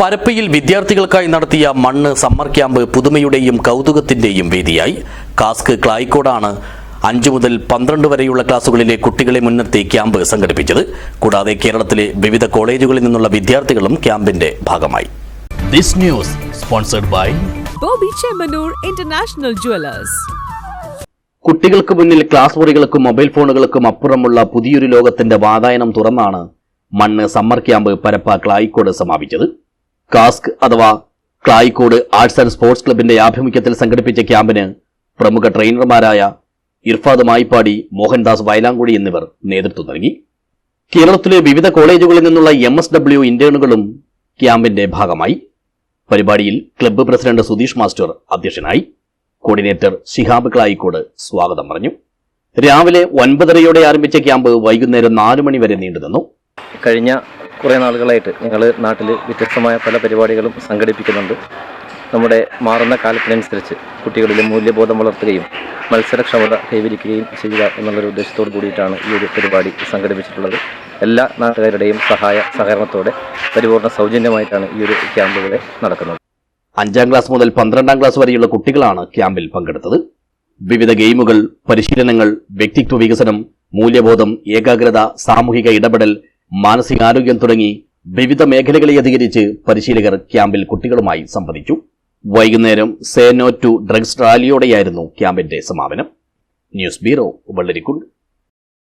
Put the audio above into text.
പരപ്പയിൽ വിദ്യാർത്ഥികൾക്കായി നടത്തിയ മണ്ണ് സമ്മർ ക്യാമ്പ് പുതുമയുടെയും കൗതുകത്തിന്റെയും വേദിയായി. കാസ്ക് ക്ലായിക്കോടാണ് അഞ്ചു മുതൽ പന്ത്രണ്ട് വരെയുള്ള ക്ലാസുകളിലെ കുട്ടികളെ മുൻനിർത്തി ക്യാമ്പ് സംഘടിപ്പിച്ചത്. കൂടാതെ കേരളത്തിലെ വിവിധ കോളേജുകളിൽ നിന്നുള്ള വിദ്യാർത്ഥികളും ക്യാമ്പിന്റെ ഭാഗമായി. This news sponsored by Bobby Chemanur International Jewelers. കുട്ടികൾക്ക് മുന്നിൽ ക്ലാസ് മുറികൾക്കും മൊബൈൽ ഫോണുകൾക്കും അപ്പുറമുള്ള പുതിയൊരു ലോകത്തിന്റെ വാതായനം തുറന്നാണ് മണ്ണ് സമ്മർ ക്യാമ്പ് പരപ്പ ക്ലായിക്കോട് സമാപിച്ചത്. കാസ്ക് അഥവാ ക്ലായിക്കോട് ആർട്സ് ആൻഡ് സ്പോർട്സ് ക്ലബിന്റെ ആഭിമുഖ്യത്തിൽ സംഘടിപ്പിച്ച ക്യാമ്പിന് പ്രമുഖ ട്രെയിനർമാരായ ഇർഫാദ് മായിപ്പാടി മോഹൻദാസ് വയലാങ്കുടി എന്നിവർ നേതൃത്വം നൽകി. കേരളത്തിലെ വിവിധ കോളേജുകളിൽ നിന്നുള്ള എം എസ് ഡബ്ല്യു ഇന്റേണുകളും ക്യാമ്പിന്റെ ഭാഗമായി. പരിപാടിയിൽ ക്ലബ്ബ് പ്രസിഡന്റ് സുധീഷ് മാസ്റ്റർ അധ്യക്ഷനായി. കോർഡിനേറ്റർ ശിഹാബ് ക്ലായിക്കോട് സ്വാഗതം പറഞ്ഞു. രാവിലെ ഒൻപതരയോടെ ആരംഭിച്ച ക്യാമ്പ് വൈകുന്നേരം നാലു മണി വരെ നീണ്ടുനിന്നു. കഴിഞ്ഞ കുറേ നാളുകളായിട്ട് ഞങ്ങൾ നാട്ടിൽ വ്യത്യസ്തമായ പല പരിപാടികളും സംഘടിപ്പിക്കുന്നുണ്ട്. നമ്മുടെ മാറുന്ന കാലത്തിനനുസരിച്ച് കുട്ടികളിലെ മൂല്യബോധം വളർത്തുകയും മത്സരക്ഷമത കൈവരിക്കുകയും ചെയ്യുക എന്നുള്ളൊരു ഉദ്ദേശത്തോട് കൂടിയിട്ടാണ് ഈ ഒരു പരിപാടി സംഘടിപ്പിച്ചിട്ടുള്ളത്. എല്ലാ നാട്ടുകാരുടെയും സഹായ സഹകരണത്തോടെ പരിപൂർണ സൗജന്യമായിട്ടാണ് ഈ ഒരു ക്യാമ്പ് ഇവിടെ നടക്കുന്നത്. അഞ്ചാം ക്ലാസ് മുതൽ പന്ത്രണ്ടാം ക്ലാസ് വരെയുള്ള കുട്ടികളാണ് ക്യാമ്പിൽ പങ്കെടുത്തത്. വിവിധ ഗെയിമുകൾ പരിശീലനങ്ങൾ വ്യക്തിത്വ വികസനം മൂല്യബോധം ഏകാഗ്രത സാമൂഹിക ഇടപെടൽ മാനസികാരോഗ്യം തുടങ്ങി വിവിധ മേഖലകളെ അധികരിച്ച് പരിശീലകർ ക്യാമ്പിൽ കുട്ടികളുമായി സംവദിച്ചു. വൈകുന്നേരം സേനോ ടു ഡ്രഗ്സ് റാലിയോടെയായിരുന്നു ക്യാമ്പിന്റെ സമാപനം. News bureau Vellarikundu.